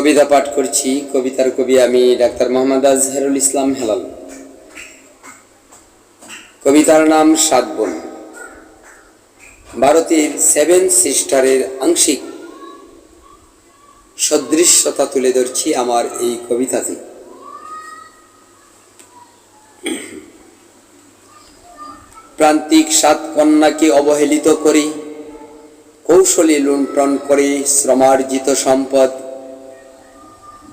কবিতা পাঠ করছি। কবিতার কবি আমি ডাক্তার মোহাম্মদ আজহারুল ইসলাম হেলাল। কবিতার নাম সাত বোন। ভারতের সেভেন সিস্টারের আংশিক সদৃশ্যতা তুলে ধরছি আমার এই কবিতাতে। প্রান্তিক সাত কন্যাকে অবহেলিত করে, কৌশলে লুণ্ঠন করে শ্রমার্জিত সম্পদ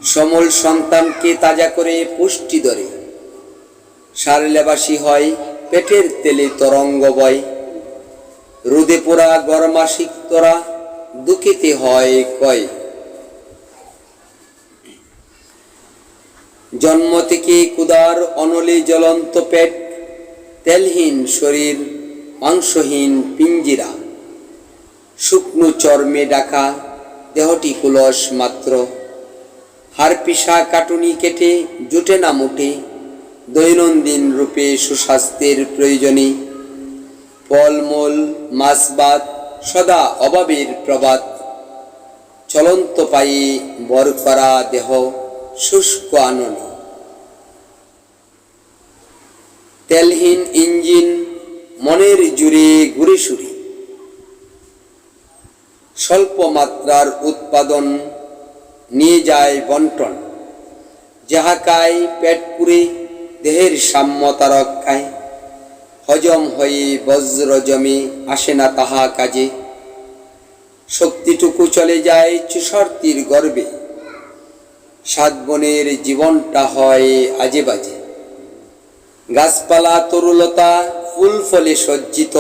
সমল সন্তানকে তাজা করে পুষ্টি ধরে। সারলেবাসী হয় পেটের তেলে তরঙ্গ বয়। রোদে পোড়া গরমাসিক তোরা দুঃখিতে হয় কয়। জন্ম থেকে কুদার অনলে জ্বলন্ত পেট, তেলহীন শরীর মাংসহীন পিঞ্জিরা। শুকনো চর্মে ডাকা দেহটি কুলস মাত্র। হার পিসা কাটুনি কেটে, জুটে না মুঠে দৈনন্দিন রূপে সুস্বাস্থ্যের প্রয়োজনে। ফলমূল, মাছবাত সদা অভাবের প্রবাদ। চলন্ত পায়ে বর করা দেহ শুষ্ক আননে। তেলহীন ইঞ্জিন মনের জুড়ে ঘুরে সুরে। স্বল্প মাত্রার উৎপাদন নিয়ে যায় বন্টন। যাহা খায় পেট পুরে দেহের সাম্যতা রক্ষায়, হজম হয়ে বজ্র জমে আসে না তাহা কাজে। শক্তিটুকু চলে যায় চুষর্তির গর্বে। সাত বনের জীবনটা হয় আজে বাজে। গাছপালা তরুলতা ফুল ফলে সজ্জিত।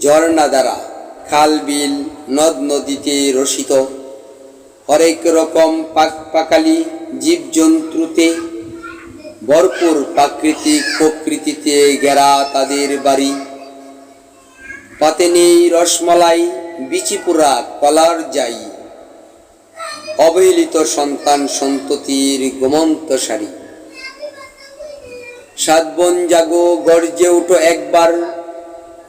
ঝর্ণা দ্বারা খাল বিল নদ নদীতে রসিত। হরেক রকম পাক পাকালি জীবজন্তুতে ভরপুর প্রাকৃতিক প্রকৃতিতে গেরা তাদের বাড়ি। পাতে নেই রসমলাই বিচিপুরা কলার যাই অবহেলিত সন্তান সন্ততির গোমন্ত সারি সাত বন জাগো, গর্জে উঠো একবার।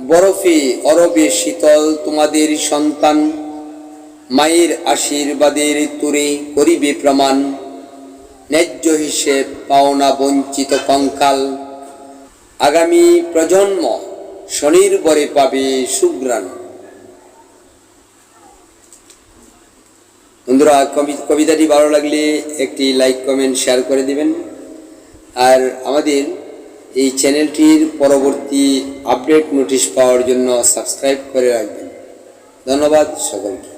বরফে অরবে শীতল তোমাদের সন্তান। মায়ের আশীর্বাদের তুরে করিবে প্রমাণ। ন্যায্য হিসেব পাওনা বঞ্চিত কঙ্কাল। আগামী প্রজন্ম স্বনির্ভরে পাবে সুগ্রাণ বন্ধুরা, কবি- কবিতাটি ভালো লাগলে একটি লাইক কমেন্ট শেয়ার করে দিবেন। আর আমাদের এই চ্যানেলটির পরবর্তী আপডেট নোটিশ পাওয়ার জন্য সাবস্ক্রাইব করে রাখবেন। ধন্যবাদ সকলকে।